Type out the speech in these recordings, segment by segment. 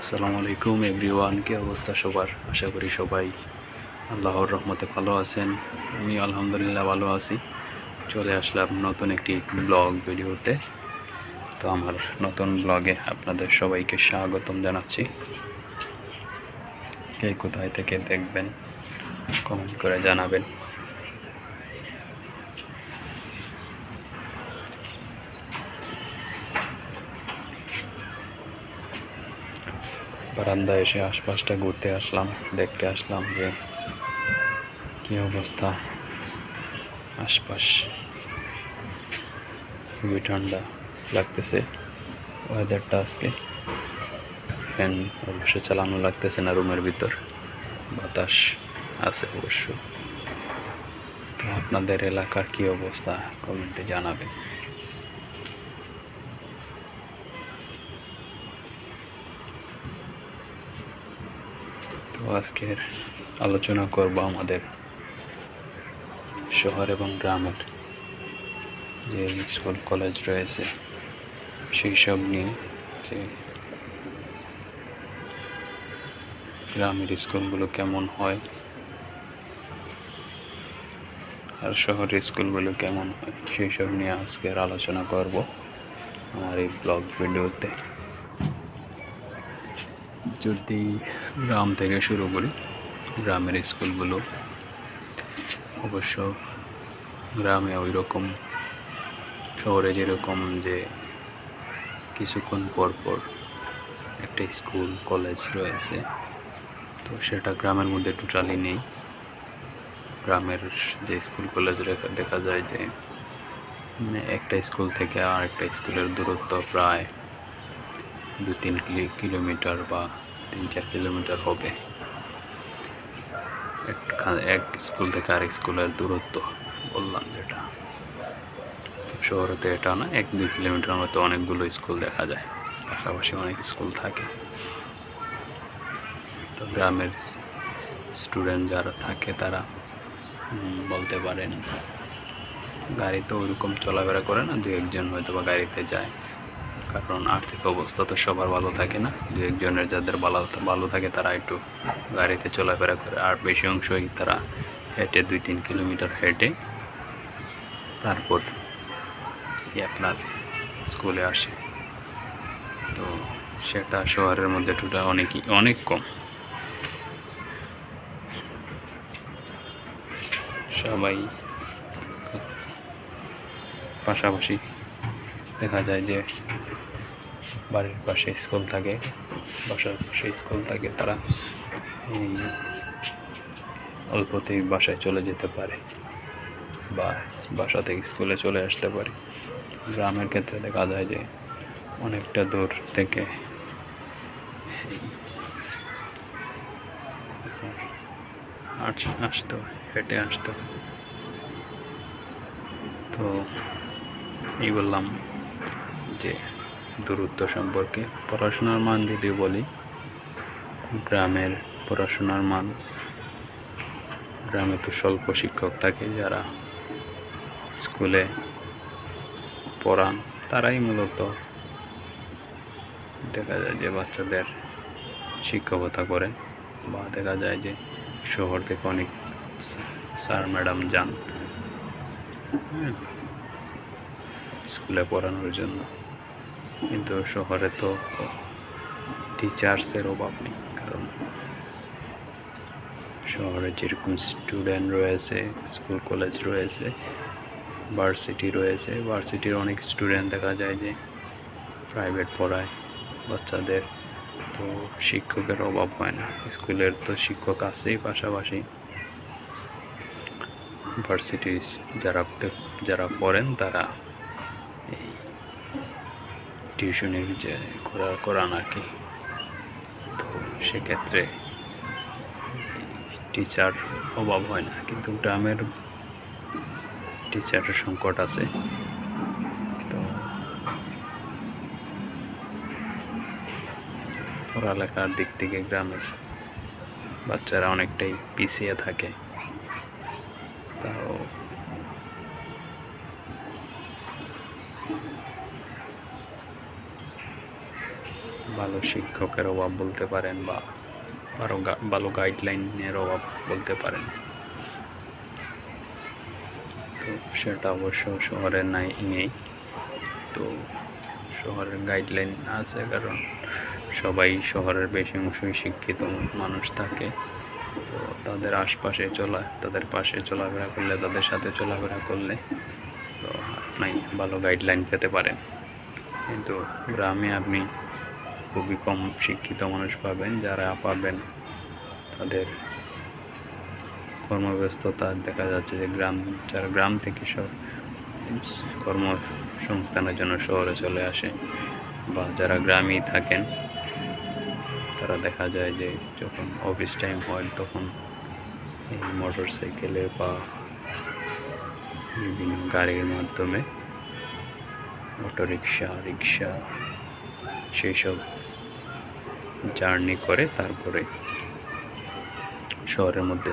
আসসালামু আলাইকুম এভরিওয়ান, কি অবস্থা সবার? আশা করি সবাই আল্লাহর রহমতে ভালো আছেন। আমি আলহামদুলিল্লাহ ভালো আছি। চলে আসলাম নতুন একটি ব্লগ ভিডিওতে। তো আমার নতুন ব্লগে আপনাদের সবাইকে স্বাগতম জানাচ্ছি। কে কোথায় থেকে দেখবেন, কমেন্ট করে জানাবেন। বারান্দায় এসে আশপাশটা ঘুরতে আসলাম, দেখতে আসলাম যে কী অবস্থা। আশপাশ খুবই ঠান্ডা লাগতেছে ওয়েদারটা আজকে ফ্যান অবশ্য চালানো লাগতেছে না রুমের ভিতর, বাতাস আছে অবশ্য। তো আপনাদের এলাকার কী অবস্থা? কমেন্টে জানাবেন। আজকের আলোচনা করব আমাদের শহর এবং গ্রামের যে স্কুল, কলেজ রয়েছে, সেই সব নিয়ে যে গ্রামের স্কুলগুলো কেমন হয় আর শহরের স্কুলগুলো কেমন হয়, সেই সব নিয়ে আজকের আলোচনা করব আমার এই ব্লগ ভিডিওতে। যদি গ্রাম থেকে শুরু করি, গ্রামের স্কুলগুলো অবশ্য গ্রামে ওই রকম শহরে যেরকম যে কিছুক্ষণ পর পর একটা স্কুল, কলেজ রয়েছে, তো সেটা গ্রামের মধ্যে টোটালি নেই। গ্রামের যে স্কুল, কলেজ দেখা যায় যে মানে একটা স্কুল থেকে আর একটা স্কুলের দূরত্ব প্রায় দু তিন কিলি- কিলোমিটার বা তিন চার কিলোমিটার হবে। এক- স্কুল থেকে আরেক স্কুলের দূরত্ব, বললাম যেটা। তো শহরেতে এটা না, এক দুই কিলোমিটার মতো অনেকগুলো স্কুল দেখা যায়। পাশাপাশি অনেক স্কুল থাকে। তো গ্রামের স্টুডেন্ট যারা থাকে তারা বলতে পারেন, গাড়িতে ওইরকম চলাফেরা করে না, দু একজন হয়তো বা গাড়িতে যায়। কারণ আর্থিক অবস্থা তো সবার ভালো থাকে না। দু একজনের যাদের ভালো ভালো থাকে তারা একটু গাড়িতে চলাফেরা করে, আর বেশি অংশই তারা হেঁটে দুই তিন কিলোমিটার হেঁটে তারপর আপনার স্কুলে আসে। তো সেটা শহরের মধ্যে টোটা অনেকই, অনেক কম। সবাই পাশাপাশি দেখা যায় যে বাড়ির পাশে স্কুল থাকে, বাসার পাশে স্কুল থাকে, তারা অল্পতেই বাসায় চলে যেতে পারে বা বাসা থেকে স্কুলে চলে আসতে পারে। গ্রামের ক্ষেত্রে দেখা যায় যে অনেকটা দূর থেকে আস- আসতে, হেঁটে আসতো। তো এই বললাম যে দূরত্ব সম্পর্কে পড়াশোনার মান যদি বলি, গ্রামের পড়াশোনার মান, গ্রামে তো স্বল্প শিক্ষক থাকে যারা স্কুলে পড়ান, তারাই মূলত দেখা যায় যে বাচ্চাদের শিক্ষকতা করে বা দেখা যায় যে শহর থেকে অনেক স্যার ম্যাডাম যান স্কুলে পড়ানোর জন্য। কিন্তু শহরে তো টিচার্সের অভাব নেই, কারণ শহরে যেরকম স্টুডেন্ট রয়েছে স্কুল কলেজ রয়েছে ভার্সিটি রয়েছে ভার্সিটির অনেক স্টুডেন্ট দেখা যায় যে প্রাইভেট পড়ায় বাচ্চাদের, তো শিক্ষকের অভাব হয় না। স্কুলের তো শিক্ষক আছেই পাশাপাশি। ভার্সিটির যারা যারা পড়েন তারা টিউশনের যে করা করান আর কি। তো সেক্ষেত্রে টিচার অভাব হয় না, কিন্তু গ্রামের টিচারের সংকট আছে। তো পড়ালেখার দিক থেকে গ্রামের বাচ্চারা অনেকটাই পিছিয়ে থাকে। তাও ভালো শিক্ষকের অভাব বলতে পারেন বা আরও ভালো গাইডলাইনের অভাব বলতে পারেন। তো সেটা অবশ্য শহরে নাই, নেই। তো শহরের গাইডলাইন আছে কারণ সবাই শহরের বেশি অংশই শিক্ষিত মানুষ থাকে। তো তাদের আশপাশে চলা, তাদের পাশে চলাফেরা করলে, তাদের সাথে চলাফেরা করলে তো আপনি ভালো গাইডলাইন পেতে পারেন। কিন্তু গ্রামে আপনি খুবই কম শিক্ষিত মানুষ পাবেন, যারা পাবেন তাদের কর্মব্যস্ততা। দেখা যাচ্ছে যে গ্রাম, যারা গ্রাম থেকে সব কর্মসংস্থানের জন্য শহরে চলে আসে বা যারা গ্রামেই থাকেন, তারা দেখা যায় যে যখন অফিস টাইম হয়, তখন এই মোটর সাইকেলে বা বিভিন্ন গাড়ির মাধ্যমে অটোরিকশা রিক্সা সেই সব জার্নি করে তারপরে শহরের মধ্যে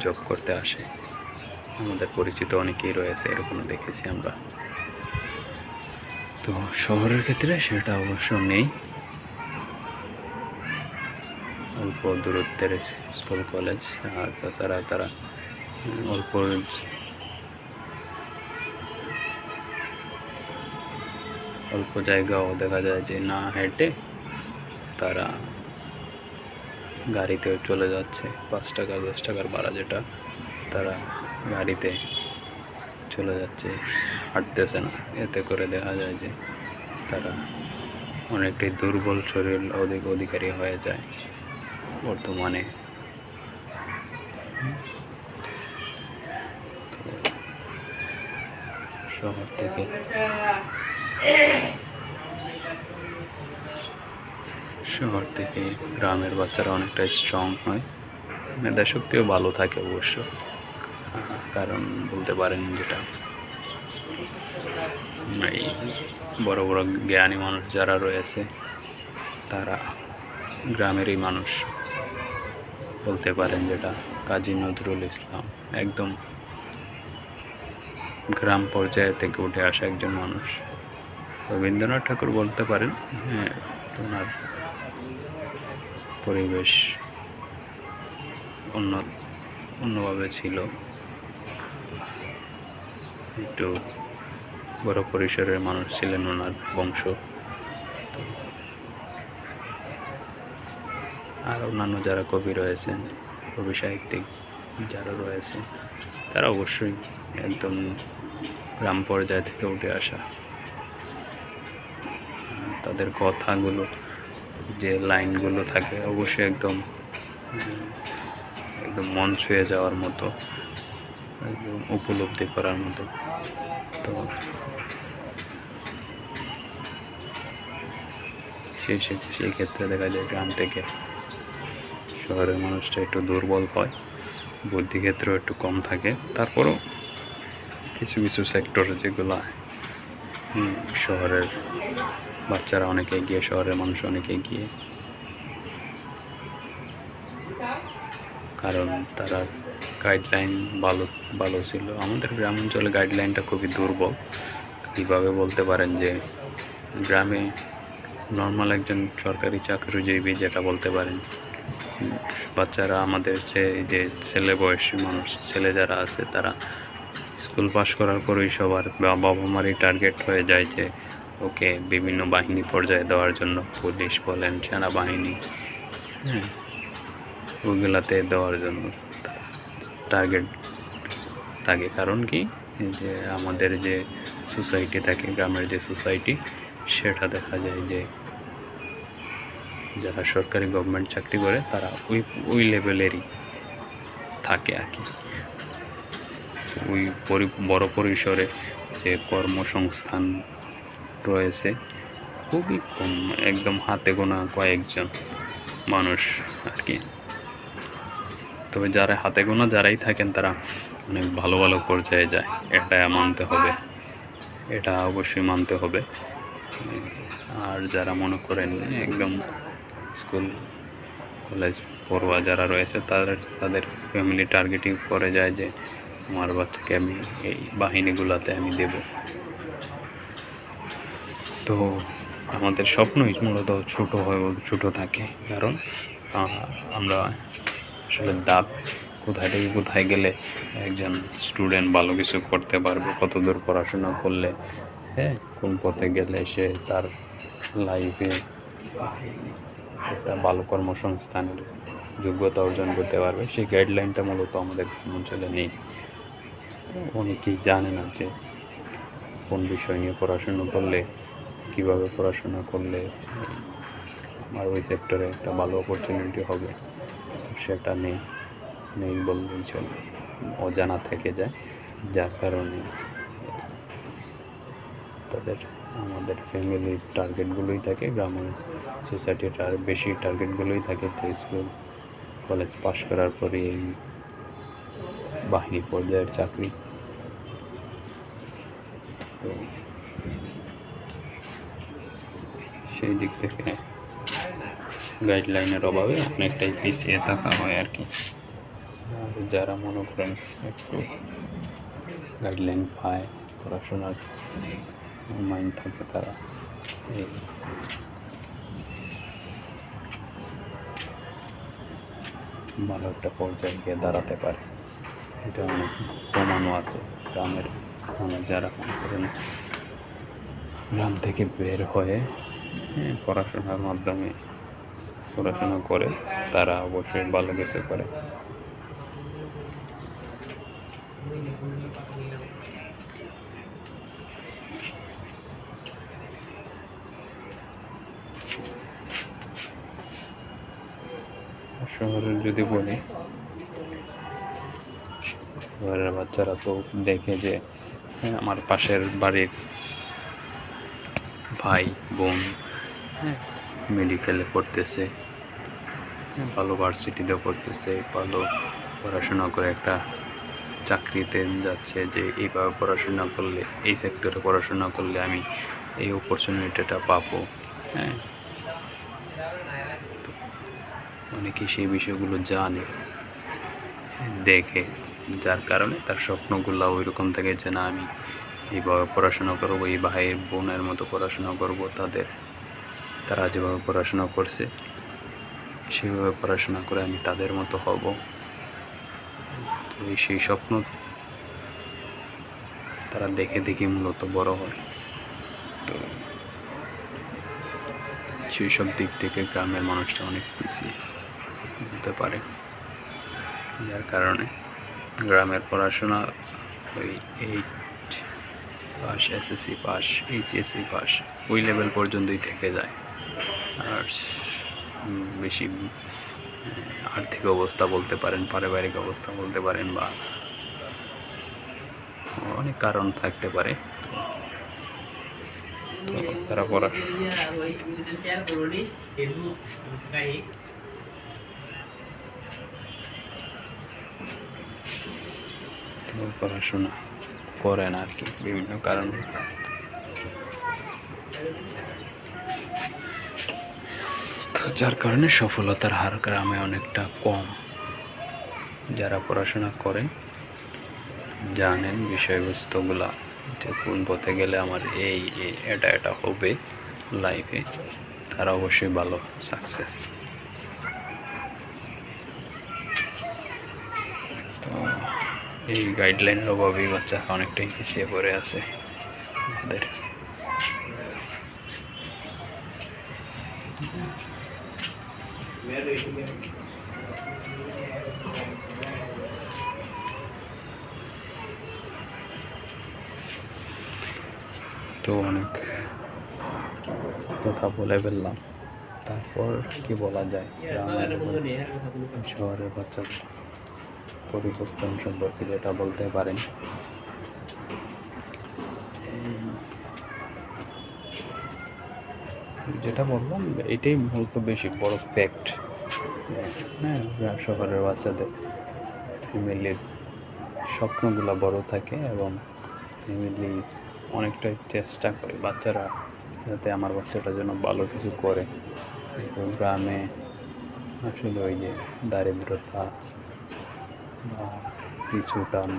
জব করতে আসে। আমাদের পরিচিত অনেকেই রয়েছে, এরকম দেখেছি আমরা। তো শহরের ক্ষেত্রে সেটা অবশ্য নেই। অল্প দূরত্বের স্কুল, কলেজ, আর তাছাড়া তারা অল্প অল্প জায়গাও দেখা যায় যে না হেঁটে তারা গাড়িতে চলে যাচ্ছে। পাঁচ টাকা, দশ টাকার ভাড়া যেটা, তারা গাড়িতে চলে যাচ্ছে, হাঁটতেছে না। এতে করে দেখা যায় যে তারা অনেকটাই দুর্বল শরীর অধিক অধিকারী হয়ে যায় বর্তমানে। শহর থেকে শহর থেকে গ্রামের বাচ্চারা অনেকটা স্ট্রং হয়। মেধা শক্তিও ভালো থাকে অবশ্য। কারণ বলতে পারেন যেটা, এই বড় বড় জ্ঞানী মানুষ যারা রয়েছে, তারা গ্রামেরই মানুষ। বলতে পারেন যেটা, কাজী নজরুল ইসলাম। একদম গ্রাম পর্যায়ে থেকে উঠে আসা একজন মানুষ। রবীন্দ্রনাথ ঠাকুর বলতে পারেন হ্যাঁ ওনার পরিবেশ অন্য, অন্যভাবে ছিল। একটু বড় পরিসরের মানুষ ছিলেন ওনার বংশ। আর অন্যান্য যারা কবি রয়েছেন, কবি সাহিত্যিক যারা রয়েছেন, তারা অবশ্যই একদম গ্রাম পর্যায় থেকে উঠে আসা তাদের কথাগুলো, যে লাইনগুলো থাকে, অবশ্যই একদম একদম মন ছুঁয়ে যাওয়ার মতো, একদম উপলব্ধি করার মতো। তো সেই সেই ক্ষেত্রে দেখা যায় গ্রাম থেকে শহরের মানুষটা একটু দুর্বল হয় বুদ্ধি ক্ষেত্রেও একটু কম থাকে। তারপরও কিছু কিছু সেক্টর যেগুলো শহরের বাচ্চারা অনেকে এগিয়ে, শহরের মানুষ অনেকে এগিয়ে। কারণ তারা গাইডলাইন ভালো ভালো ছিল। আমাদের গ্রাম অঞ্চলে গাইডলাইনটা খুবই দুর্বল। কীভাবে বলতে পারেন যে, গ্রামে নর্মাল একজন সরকারি চাকরিজীবী যেটা বলতে পারেন, বাচ্চারা আমাদের যে যে ছেলে বয়সী মানুষ, ছেলে যারা আছে, তারা স্কুল পাশ করার পরেই সবার বাবা মারই টার্গেট হয়ে যায় যে ওকে বিভিন্ন বাহিনী পর্যায়ে দেওয়ার জন্য পুলিশ বলেন, সেনাবাহিনী হ্যাঁ ওগুলাতে দেওয়ার জন্য টার্গেট থাকে। কারণ কি? যে আমাদের যে সোসাইটি থাকে, গ্রামের যে সোসাইটি সেটা দেখা যায় যে যারা সরকারি গভর্নমেন্ট চাকরি করে, তারা ওই ওই লেভেলেরই থাকে আর কি। ওই বড় পরিসরে যে কর্মসংস্থান রয়েছে। খুবই কম, একদম হাতে গোনা কয়েকজন মানুষ আর কি তবে যারা হাতে গোনা যারাই থাকেন, তারা অনেক ভালো ভালো পর্যায়ে যায়। এটা মানতে হবে। এটা অবশ্যই মানতে হবে। আর যারা মনে করেন একদম স্কুল, কলেজ পড়ুয়া যারা রয়েছে তাদের তাদের ফ্যামিলি টার্গেটিং করে যায় যে, আমার বাচ্চাকে আমি এই বাহিনীগুলোতে আমি দেব। তো আমাদের স্বপ্নই মূলত ছোটো হয় ছোটো থাকে। কারণ আমরা আসলে দাঁত কোথায় থেকে কোথায় গেলে একজন স্টুডেন্ট ভালো কিছু করতে পারবে কত দূর পড়াশোনা করলে হ্যাঁ কোন পথে গেলে সে তার লাইফে একটা ভালো কর্মসংস্থানের যোগ্যতা অর্জন করতে পারবে। সেই গাইডলাইনটা মূলত আমাদের অঞ্চলে নেই। অনেকেই জানে না যে কোন বিষয় নিয়ে পড়াশুনো করলে কীভাবে পড়াশোনা করলে আমার ওই সেক্টরে একটা ভালো অপরচুনিটি হবে? সেটা নেই নেই বললেই চলে। অজানা থেকে যায়, যার কারণে তাদের, আমাদের ফ্যামিলির টার্গেটগুলোই থাকে, গ্রামের সোসাইটির আর বেশি টার্গেটগুলোই থাকে। তো স্কুল কলেজ পাশ করার পরে এই বাহিনী পর্যায়ের চাকরি। তো সেই দিক থেকে গাইডলাইনের অভাবে অনেকটাই পিছিয়ে থাকা হয় আর কি। যারা মনে করেন একটু গাইডলাইন পায়, পড়াশোনার মাইন্ড থাকে তারা এই ভালো একটা পর্যায়ে গিয়ে দাঁড়াতে পারে। এটা অনেক প্রমাণও আছে গ্রামের মানুষ যারা মনে করেন গ্রাম থেকে বের হয়ে হ্যাঁ, পড়াশোনার মাধ্যমে পড়াশোনা করে তারা অবশ্যই ভালো কিছু করে। শহরের যদি বলি শহরের বাচ্চারা তো দেখে যে হ্যাঁ, আমার পাশের বাড়ির ভাই বোন মেডিকেলে পড়তেছে, ভালো ভার্সিটিতে পড়তেছে, ভালো পড়াশোনা করে একটা চাকরিতে যাচ্ছে যে এইভাবে পড়াশোনা করলে, এই সেক্টরে পড়াশোনা করলে আমি এই অপরচুনিটিটা পাবো। হ্যাঁ। তো অনেকেই সেই বিষয়গুলো জানে, দেখে, যার কারণে তার স্বপ্নগুলো ওই রকম থাকে যে না আমি এইভাবে পড়াশোনা করব, এই ভাইয়ের বোনের মতো পড়াশোনা করব, তাদের, তারা যেভাবে পড়াশোনা করছে, সেভাবে পড়াশোনা করে আমি তাদের মতো হব। তো এই সেই স্বপ্ন তারা দেখে দেখে মূলত বড় হয়। তো সেই সব দিক থেকে গ্রামের মানুষটা অনেক পিছিয়ে হতে পারে। যার কারণে গ্রামের পড়াশোনা ওই eight pass SSC pass HSC pass ওই লেভেল পর্যন্তই থেকে যায়। আর বেশি আর্থিক অবস্থা বলতে পারেন, পারিবারিক অবস্থা বলতে পারেন বা অনেক কারণ থাকতে পারে। তারা পড়া পড়াশোনা। করেন আর কি, বিভিন্ন কারণে। তো যার কারণে সফলতার হার গ্রামে অনেকটা কম। যারা পড়াশোনা করেন, জানেন বিষয়বস্তুগুলা যে কোন পথে গেলে আমার এই এটা এটা হবে লাইফে তারা অবশ্যই ভালো সাকসেস তো এই গাইডলাইনের অভাবেই বাচ্চা, অনেকটাই পিছিয়ে পড়ে আছে আমাদের তো অনেক কথা বলে ফেললাম। তারপর কি বলা যায়? গ্রামের শহরের বাচ্চাদের। পরিবর্তন সম্পর্কে যেটা বলতে পারেন। যেটা বললাম, এটাই মূলত বেশি বড় ফ্যাক্ট হ্যাঁ শহরের বাচ্চাদের ফ্যামিলির স্বপ্নগুলো বড় থাকে এবং ফ্যামিলি অনেকটাই চেষ্টা করে বাচ্চারা যাতে আমার বাচ্চাটা যেন ভালো কিছু করে। গ্রামে আসলে ওই যে দারিদ্রতা বা পিছুটান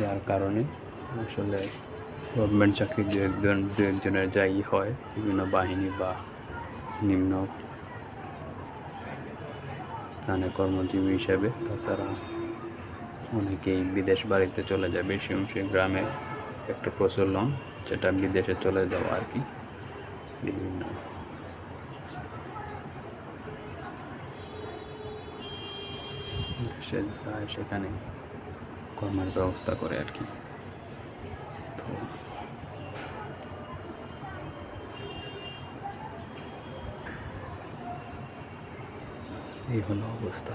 যার কারণে আসলে গভর্নমেন্ট চাকরি দু একজন দু একজনের যাই হয়, বিভিন্ন বাহিনী বা নিম্ন স্থানে কর্মজীবী হিসেবে, তাছাড়া অনেকেই বিদেশ বাড়িতে চলে যায় বেশি অংশে গ্রামে একটা প্রচলন, যেটা বিদেশে চলে যাওয়া আর কি, বিভিন্ন দেশে যায় সেখানে কর্মের ব্যবস্থা করে আর কি। তো এই হলো অবস্থা।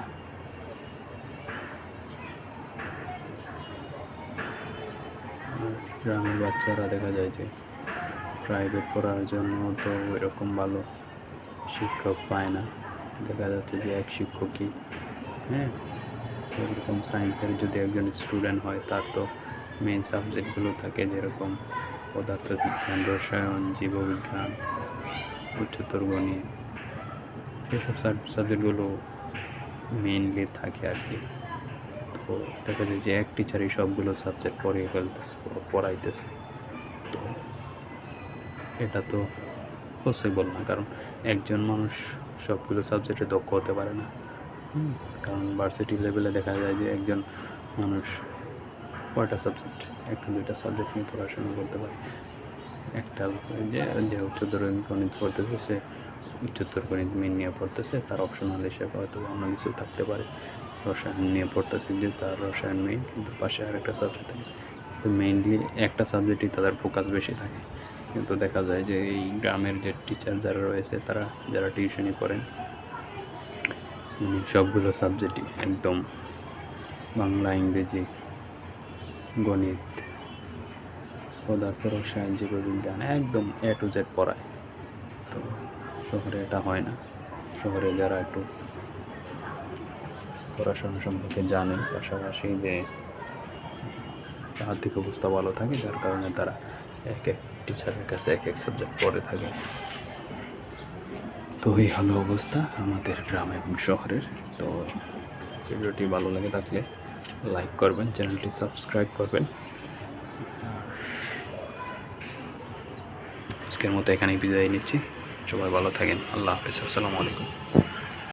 গ্রামের বাচ্চারা দেখা যায় যে প্রাইভেট পড়ার জন্য তো এরকম ভালো শিক্ষক পায় না। দেখা যাচ্ছে যে এক শিক্ষকই হ্যাঁ এরকম সায়েন্সের যদি একজন স্টুডেন্ট হয়, তার তো মেইন সাবজেক্টগুলো থাকে যেরকম পদার্থবিজ্ঞান, রসায়ন, জীববিজ্ঞান, উচ্চতর গণিত, এসব সাবজেক্টগুলো মেইনলি থাকে আর কি। তো দেখা যায় যে এক টিচারই সবগুলো সাবজেক্ট পড়িয়ে ফেলতেছে, পড়াইতেছে। তো এটা তো পসিবল না, কারণ একজন মানুষ সবগুলো সাবজেক্টে দক্ষ হতে পারে না। কারণ ভার্সিটি লেভেলে দেখা যায় যে একজন মানুষ কয়টা সাবজেক্ট একটা, দুইটা সাবজেক্ট নিয়ে পড়াশোনা করতে পারে। একটা যে যে উচ্চতর গণিত পড়তেছে, সে উচ্চতর গণিত মেন নিয়ে পড়তেছে, তার অপশনাল হিসেবে হয়তো অন্য কিছু থাকতে পারে। রসায়ন নিয়ে পড়তেছে যে তার রসায়ন মেইন কিন্তু পাশে আরেকটা সাবজেক্ট থাকে। কিন্তু মেইনলি একটা সাবজেক্টই তাদের ফোকাস বেশি থাকে। কিন্তু দেখা যায় যে এই গ্রামের যে টিচার যারা রয়েছে, তারা, যারা টিউশনি করেন সবগুলো সাবজেক্টই একদম বাংলা, ইংরেজি, গণিত পদার্থ রসায়ন জীববিজ্ঞান একদম এ টু জেড পড়ায়। তো শহরে এটা হয় না। শহরে যারা একটু পড়াশোনা সম্পর্কে জানে, পাশাপাশি যে আর্থিক অবস্থা ভালো থাকে, যার কারণে তারা এক এক টিচারের কাছে এক এক সাবজেক্ট পড়ে থাকে। তো এই হলো অবস্থা আমাদের গ্রাম এবং শহরের। তো ভিডিওটি ভালো লাগে থাকলে লাইক করবেন, চ্যানেলটি সাবস্ক্রাইব করবেন। আজকের মতো এখানেই বিদায় নিচ্ছি। সবাই ভালো থাকেন। আল্লাহ হাফেজ। আসসালামু আলাইকুম।